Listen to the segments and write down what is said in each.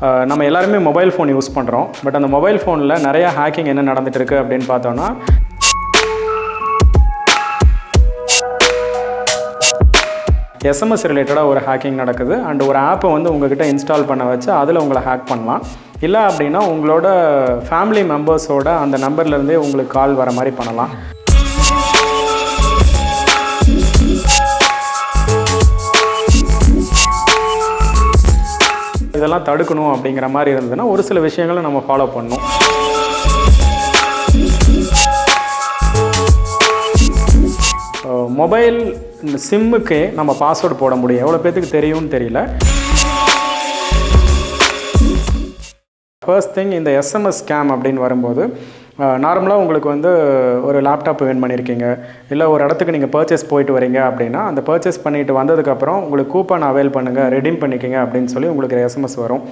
நம்ம எல்லாருமே mobile phone use பண்ணுறோம் பட் அந்த மொபைல் ஃபோனில் நிறைய ஹேக்கிங் என்ன நடந்துகிட்டு இருக்கு அப்படின்னு பார்த்தோன்னா எஸ்எம்எஸ் ரிலேட்டடாக ஒரு ஹேக்கிங் நடக்குது. அண்ட் ஒரு ஆப்பை வந்து உங்ககிட்ட இன்ஸ்டால் பண்ண வச்சு அதில் உங்களை ஹேக் பண்ணலாம். இல்லை அப்படின்னா உங்களோட ஃபேமிலி மெம்பர்ஸோட அந்த நம்பர்லேருந்தே உங்களுக்கு கால் வர மாதிரி பண்ணலாம். இதெல்லாம் தடுக்கணும் அப்படிங்கிற மாதிரி இருந்ததுன்னா ஒரு சில விஷயங்களை நம்ம ஃபாலோ பண்ணணும். மொபைல் சிம்முக்கே நம்ம பாஸ்வேர்டு போட முடியும். எவ்வளோ பேத்துக்கு தெரியும்னு தெரியல. ஃபர்ஸ்ட் திங் இந்த எஸ்எம்எஸ் ஸ்கேம் அப்படின்னு வரும்போது நார்மலாக உங்களுக்கு வந்து ஒரு லேப்டாப் வின் பண்ணியிருக்கீங்க இல்லை ஒரு இடத்துக்கு நீங்கள் பர்ச்சேஸ் போயிட்டு வரீங்க அப்படின்னா அந்த பர்ச்சேஸ் பண்ணிட்டு வந்ததுக்கப்புறம் உங்களுக்கு கூப்பன் அவைல் பண்ணுங்கள் ரெடீம் பண்ணிக்கங்க அப்படின்னு சொல்லி உங்களுக்கு எஸ்எம்எஸ் வரும்.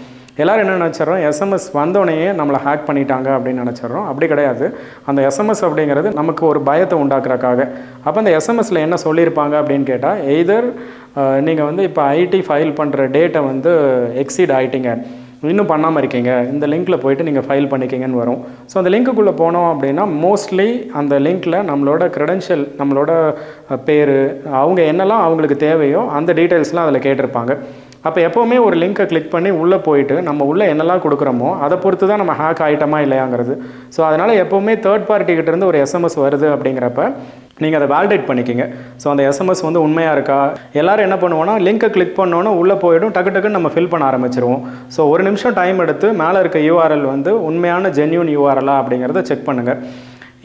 எல்லோரும் என்ன நினச்சிட்றோம்? எஸ்எம்எஸ் வந்தோடனேயே நம்மளை ஹேக் பண்ணிட்டாங்க அப்படின்னு நினச்சிட்றோம். அப்படி கிடையாது. அந்த எஸ்எம்எஸ் அப்படிங்கிறது நமக்கு ஒரு பயத்தை உண்டாக்குறக்காக அப்போ அந்த எஸ்எம்எஸில் என்ன சொல்லியிருப்பாங்க அப்படின்னு கேட்டால் எய்தர் நீங்கள் வந்து இப்போ ஐடி ஃபைல் பண்ணுற டேட்டை வந்து எக்ஸீட் ஆகிட்டீங்க இன்னும் பண்ணாமல் இருக்கீங்க. இந்த லிங்க்கில் போயிட்டு நீங்கள் ஃபைல் பண்ணிக்கிங்கன்னு வரும். ஸோ அந்த லிங்க்குள்ளே போனோம் அப்படின்னா மோஸ்ட்லி அந்த லிங்க்கில் நம்மளோட க்ரெடென்ஷியல் நம்மளோட பேர் அவங்க என்னெல்லாம் அவங்களுக்கு தேவையோ அந்த டீட்டெயில்ஸ்லாம் அதில் கேட்டிருப்பாங்க. அப்போ எப்போவுமே ஒரு லிங்க்கை கிளிக் பண்ணி உள்ளே போயிட்டு நம்ம உள்ளே என்னெல்லாம் கொடுக்குறோமோ அதை பொறுத்து தான் நம்ம ஹேக் ஆகிட்டோமா இல்லையாங்கிறது. ஸோ அதனால் எப்போவுமே தேர்ட் பார்ட்டிக்கிட்டேருந்து ஒரு எஸ்எம்எஸ் வருது அப்படிங்கிறப்ப நீங்கள் அதை வேலிடேட் பண்ணிக்கிங்க. ஸோ அந்த எஸ்எம்எஸ் வந்து உண்மையாக இருக்கா? எல்லோரும் என்ன பண்ணுவோம்னா லிங்க்கை கிளிக் பண்ணோன்னா உள்ளே போயிடும் டக்கு டக்குன்னு நம்ம ஃபில் பண்ண ஆரம்பிச்சிருவோம். ஸோ ஒரு நிமிஷம் டைம் எடுத்து மேலே இருக்க யூஆர்எல் வந்து உண்மையான ஜென்யூன் யூஆர்எலா அப்படிங்கிறத செக் பண்ணுங்கள்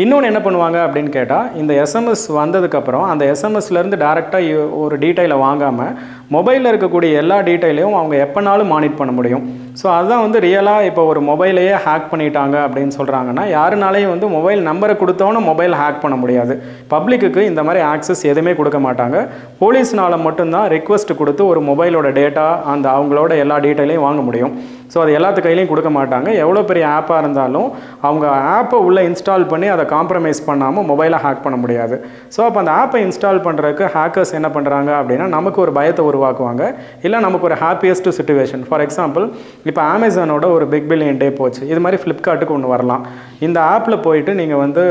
இன்னொன்று என்ன பண்ணுவாங்க அப்படின்னு கேட்டால் இந்த எஸ்எம்எஸ் வந்ததுக்கப்புறம் அந்த எஸ்எம்எஸ்லேருந்து டேரெக்டாக ஒரு டீட்டெயிலை வாங்காமல் மொபைலில் இருக்கக்கூடிய எல்லா டீட்டெயிலையும் அவங்க எப்போனாலும் மானிட் பண்ண முடியும். ஸோ அதுதான் வந்து ரியலாக இப்போ ஒரு மொபைலையே ஹேக் பண்ணிட்டாங்க அப்படின்னு சொல்கிறாங்கன்னா யாருனாலையும் வந்து மொபைல் நம்பரை கொடுத்தோன்னு மொபைல் ஹேக் பண்ண முடியாது. பப்ளிக்குக்கு இந்த மாதிரி ஆக்சஸ் எதுவுமே கொடுக்க மாட்டாங்க. போலீஸ்னால மட்டும்தான் ரெக்வஸ்ட் கொடுத்து ஒரு மொபைலோட டேட்டா அந்த அவங்களோட எல்லா டீட்டெயிலையும் வாங்க முடியும். ஸோ அது எல்லாத்து கையிலையும் கொடுக்க மாட்டாங்க. எவ்வளோ பெரிய ஆப்பாக இருந்தாலும் அவங்க ஆப்பை உள்ளே இன்ஸ்டால் பண்ணி அதை காம்ப்ரமைஸ் பண்ணாமல் மொபைலை ஹேக் பண்ண முடியாது. ஸோ அப்போ அந்த ஆப்பை இன்ஸ்டால் பண்ணுறதுக்கு ஹேக்கர்ஸ் என்ன பண்ணுறாங்க அப்படின்னா நமக்கு ஒரு பயத்தை உருவாக்குவாங்க. இல்லை நமக்கு ஒரு ஹாப்பியஸ்ட் சுச்சுவேஷன் ஃபார் எக்ஸாம்பிள் இப்போ அமேசானோட ஒரு பிக் பில்லியன் டே போச்சு. இது மாதிரி ஃப்ளிப்கார்ட்டுக்கு ஒன்று வரலாம். இந்த ஆப்பில் போயிட்டு நீங்கள் வந்து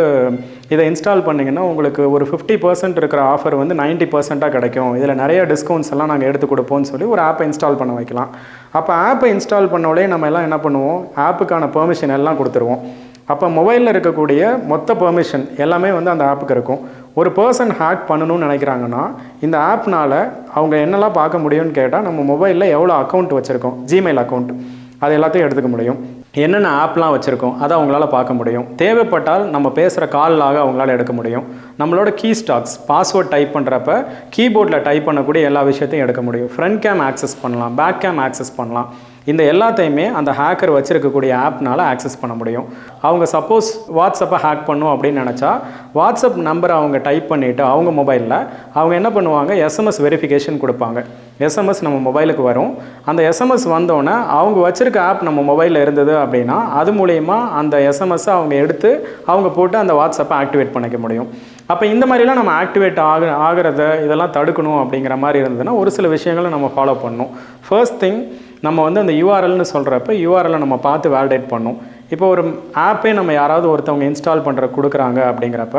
இதை இன்ஸ்டால் பண்ணிங்கன்னா உங்களுக்கு ஒரு ஃபிஃப்டி பர்சன்ட் இருக்கிற ஆஃபர் வந்து நைன்ட்டி பர்சென்ட்டாக கிடைக்கும். இதில் நிறைய டிஸ்கவுண்ட்ஸ் எல்லாம் நாங்கள் எடுத்து கொடுப்போம்னு சொல்லி ஒரு ஆப்பை இன்ஸ்டால் பண்ண வைக்கலாம். அப்போ ஆப்பை இன்ஸ்டால் பண்ணோடே நம்ம எல்லாம் என்ன பண்ணுவோம்? ஆப்புக்கான பெர்மிஷன் எல்லாம் கொடுத்துருவோம். அப்போ மொபைலில் இருக்கக்கூடிய மொத்த பெர்மிஷன் எல்லாமே வந்து அந்த ஆப்புக்கு இருக்கும். ஒரு பர்சன் ஹேக் பண்ணணும்னு நினைக்கிறாங்கன்னா இந்த ஆப்னால் அவங்க என்னெல்லாம் பார்க்க முடியும்னு கேட்டால் நம்ம மொபைலில் எவ்வளோ அக்கௌண்ட் வச்சுருக்கோம்? ஜிமெயில் அக்கௌண்ட் அது எல்லாத்தையும் எடுத்துக்க முடியும். என்னென்ன ஆப்லாம் வச்சுருக்கோம் அதை அவங்களால பார்க்க முடியும். தேவைப்பட்டால் நம்ம பேசுகிற காலாக அவங்களால எடுக்க முடியும். நம்மளோட கீ ஸ்டாக்ஸ் பாஸ்வேர்ட் டைப் பண்ணுறப்ப கீபோர்டில் டைப் பண்ணக்கூடிய எல்லா விஷயத்தையும் எடுக்க முடியும். ஃப்ரண்ட் கேம் ஆக்சஸ் பண்ணலாம் பேக் கேம் ஆக்சஸ் பண்ணலாம். இந்த எல்லாத்தையுமே அந்த ஹேக்கர் வச்சுருக்கக்கூடிய ஆப்னால் ஆக்சஸ் பண்ண முடியும். அவங்க சப்போஸ் வாட்ஸ்அப்பை ஹேக் பண்ணும் அப்படின்னு நினச்சா வாட்ஸ்அப் நம்பரை அவங்க டைப் பண்ணிவிட்டு அவங்க மொபைலில் அவங்க என்ன பண்ணுவாங்க? எஸ்எம்எஸ் வெரிஃபிகேஷன் கொடுப்பாங்க. எஸ்எம்எஸ் நம்ம மொபைலுக்கு வரும். அந்த எஸ்எம்எஸ் வந்தோடனே அவங்க வச்சுருக்க ஆப் நம்ம மொபைலில் இருந்தது அப்படின்னா அது மூலயமா அந்த எஸ்எம்எஸ்ஸை அவங்க எடுத்து அவங்க போட்டு அந்த வாட்ஸ்அப்பை ஆக்டிவேட் பண்ணிக்க முடியும். அப்போ இந்த மாதிரிலாம் நம்ம ஆக்டிவேட் ஆக ஆகிறத இதெல்லாம் தடுக்கணும் அப்படிங்கிற மாதிரி இருந்ததுன்னா ஒரு சில விஷயங்களை நம்ம ஃபாலோ பண்ணணும். ஃபர்ஸ்ட் திங் நம்ம வந்து அந்த யூஆர்எல்னு சொல்கிறப்ப யூஆர்எல்லை நம்ம பார்த்து வேலிடேட் பண்ணணும். இப்போ ஒரு ஆப்பே நம்ம யாராவது ஒருத்தவங்க இன்ஸ்டால் பண்ணுற கொடுக்குறாங்க அப்படிங்கிறப்ப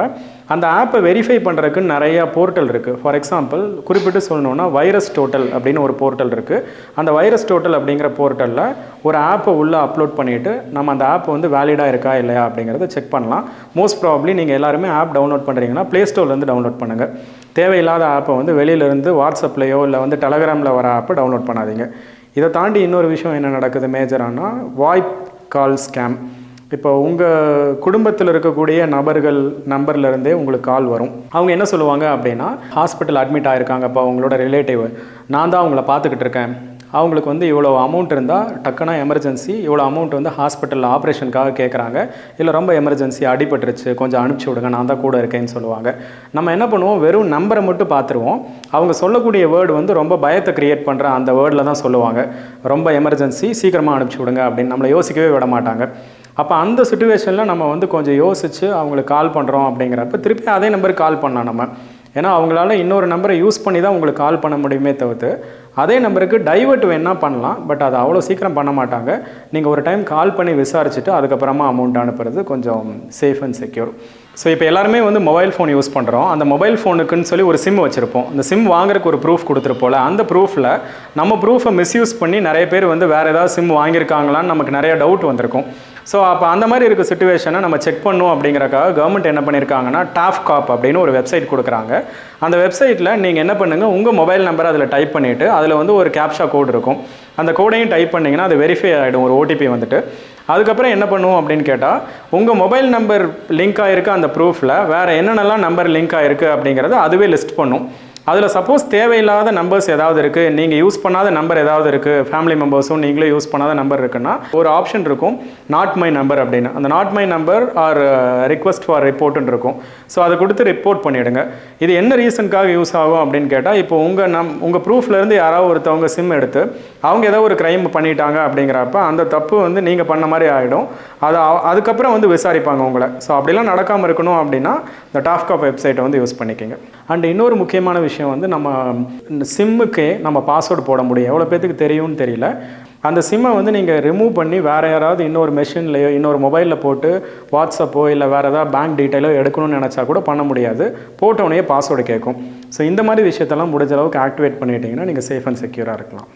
அந்த ஆப்பை வெரிஃபை பண்ணுறதுக்கு நிறைய போர்ட்டல் இருக்குது ஃபார் எக்ஸாம்பிள் குறிப்பிட்டு சொல்லணுன்னா வைரஸ் டோட்டல் அப்படின்னு ஒரு போர்ட்டல் இருக்குது அந்த வைரஸ் டோட்டல் அப்படிங்கிற போர்ட்டலில் ஒரு ஆப்பை உள்ளே அப்லோட் பண்ணிவிட்டு நம்ம அந்த ஆப் வந்து வேலிடாக இருக்கா இல்லையா அப்படிங்கிறத செக் பண்ணலாம். மோஸ்ட் ப்ராப்ளி நீங்கள் எல்லாருமே ஆப் டவுன்லோட் பண்ணுறீங்கன்னா ப்ளே ஸ்டோர்லேருந்து டவுன்லோட் பண்ணுங்கள் தேவையில்லாத ஆப்பை வந்து வெளியிலேருந்து வாட்ஸ்அப்லேயோ இல்லை வந்து டெலகிராமில் வர ஆப்பை டவுன்லோட் பண்ணாதீங்க. இதை தாண்டி இன்னொரு விஷயம் என்ன நடக்குது மேஜரானால் வாய்ப் கால் ஸ்கேம் இப்போ உங்கள் குடும்பத்தில் இருக்கக்கூடிய நபர்கள் நம்பர்லேருந்தே உங்களுக்கு கால் வரும். அவங்க என்ன சொல்லுவாங்க அப்படின்னா ஹாஸ்பிட்டல் அட்மிட் ஆகிருக்காங்கப்பா உங்களோட ரிலேட்டிவ் நான் தான் அவங்கள பார்த்துக்கிட்டு இருக்கேன். அவங்களுக்கு வந்து இவ்வளோ அமௌண்ட் இருந்தால் டக்குனா எமர்ஜென்சி இவ்வளோ அமௌண்ட் வந்து ஹாஸ்பிட்டலில் ஆப்ரேஷனுக்காக கேட்குறாங்க இல்லை ரொம்ப எமர்ஜென்சி அடிபட்டுருச்சு கொஞ்சம் அனுப்பிச்சி விடுங்க நான் தான் கூட இருக்கேன்னு சொல்லுவாங்க. நம்ம என்ன பண்ணுவோம்? வெறும் நம்பரை மட்டும் பார்த்துருவோம் அவங்க சொல்லக்கூடிய வேர்டு வந்து ரொம்ப பயத்தை க்ரியேட் பண்ணுற அந்த வேர்டில் தான் சொல்லுவாங்க. ரொம்ப எமர்ஜென்சி சீக்கிரமாக அனுப்பிச்சி விடுங்க அப்படின்னு நம்மளை யோசிக்கவே விட மாட்டாங்க. அப்போ அந்த சுச்சுவேஷனில் நம்ம வந்து கொஞ்சம் யோசித்து அவங்களுக்கு கால் பண்ணுறோம் அப்படிங்கிறப்ப திருப்பி அதே நம்பருக்கு கால் பண்ணலாம் நம்ம. ஏன்னா அவங்களால இன்னொரு நம்பரை யூஸ் பண்ணி தான் உங்களுக்கு கால் பண்ண முடியுமே தவிர்த்து அதே நம்பருக்கு டைவர்ட் வேணால் பண்ணலாம் பட் அது அவ்வளோ சீக்கிரம் பண்ண மாட்டாங்க. நீங்கள் ஒரு டைம் கால் பண்ணி விசாரிச்சுட்டு அதுக்கப்புறமா அமௌண்ட் அனுப்புறது கொஞ்சம் சேஃப் அண்ட் செக்யூர் ஸோ இப்போ எல்லாருமே வந்து மொபைல் ஃபோன் யூஸ் பண்ணுறோம் அந்த மொபைல் ஃபோனுக்குன்னு சொல்லி ஒரு சிம் வச்சுருப்போம். அந்த சிம் வாங்குறதுக்கு ஒரு ப்ரூஃப் கொடுத்துருப்போல அந்த ப்ரூஃபில் நம்ம ப்ரூஃபை மிஸ்யூஸ் பண்ணி நிறைய பேர் வந்து வேறு ஏதாவது சிம் வாங்கியிருக்காங்களான்னு நமக்கு நிறைய டவுட் வந்திருக்கும். ஸோ அப்போ அந்த மாதிரி இருக்க சுச்சுவேஷனை நம்ம செக் பண்ணும் அப்படிங்கறக்காக கவர்மெண்ட் என்ன பண்ணியிருக்காங்கன்னா டாஃப் காப் அப்படின்னு ஒரு வெப்சைட் கொடுக்குறாங்க. அந்த வெப்சைட்டில் நீங்கள் என்ன பண்ணுங்கள் உங்கள் மொபைல் நம்பர் அதில் டைப் பண்ணிவிட்டு அதில் வந்து ஒரு கேப்ஷா கோட் இருக்கும். அந்த கோடையும் டைப் பண்ணிங்கன்னா அது வெரிஃபை ஆகிடும் ஒரு ஓடிபி வந்துட்டு. அதுக்கப்புறம் என்ன பண்ணுவோம் அப்படின்னு கேட்டால் உங்கள் மொபைல் நம்பர் லிங்க் ஆகிருக்கு அந்த ப்ரூஃபில் வேறு என்னென்னலாம் நம்பர் லிங்க் ஆகிருக்கு அப்படிங்கிறத அதுவே லிஸ்ட் பண்ணும். அதில் சப்போஸ் தேவையில்லாத நம்பர்ஸ் ஏதாவது இருக்குது நீங்கள் யூஸ் பண்ணாத நம்பர் ஏதாவது இருக்குது ஃபேமிலி மெம்பர்ஸும் நீங்களே யூஸ் பண்ணாத நம்பர் இருக்குன்னா ஒரு ஆப்ஷன் இருக்கும் நாட் மை நம்பர் அப்படின்னு. அந்த not my number or request for ரிப்போர்ட்னு இருக்கும். ஸோ அதை கொடுத்து ரிப்போர்ட் பண்ணிவிடுங்க இது என்ன ரீசனுக்காக யூஸ் ஆகும் அப்படின்னு கேட்டால் இப்போ உங்கள் நம் உங்கள் ப்ரூஃப்லேருந்து யாராவது ஒருத்தவங்க சிம் எடுத்து அவங்க ஏதோ ஒரு க்ரைம் பண்ணிட்டாங்க அப்படிங்கிறப்ப அந்த தப்பு வந்து நீங்கள் பண்ண மாதிரி ஆகிடும் அதை அதுக்கப்புறம் வந்து விசாரிப்பாங்க உங்களை. ஸோ அப்படிலாம் நடக்காமல் இருக்கணும் அப்படின்னா இந்த டாஃப்காப் வெப்சைட்டை வந்து யூஸ் பண்ணிக்கோங்க. அண்ட் இன்னொரு முக்கியமான விஷயம் விஷயம் வந்து நம்ம சிம்முக்கே நம்ம பாஸ்வேர்டு போட முடியும். எவ்வளோ பேத்துக்கு தெரியும்னு தெரியல. அந்த சிம்மை வந்து நீங்கள் ரிமூவ் பண்ணி வேறு யாராவது இன்னொரு மெஷின்லையோ இன்னொரு மொபைலில் போட்டு வாட்ஸ்அப்போ இல்லை வேறு ஏதாவது பேங்க் டீட்டெயிலோ எடுக்கணும்னு நினச்சா கூட பண்ண முடியாது. போட்டோடனே பாஸ்வேர்டு கேட்கும் ஸோ இந்த மாதிரி விஷயத்தெல்லாம் முடிஞ்ச அளவுக்கு ஆக்டிவேட் பண்ணிட்டீங்கன்னா நீங்கள் சேஃப் அண்ட் செக்யூராக இருக்கலாம்.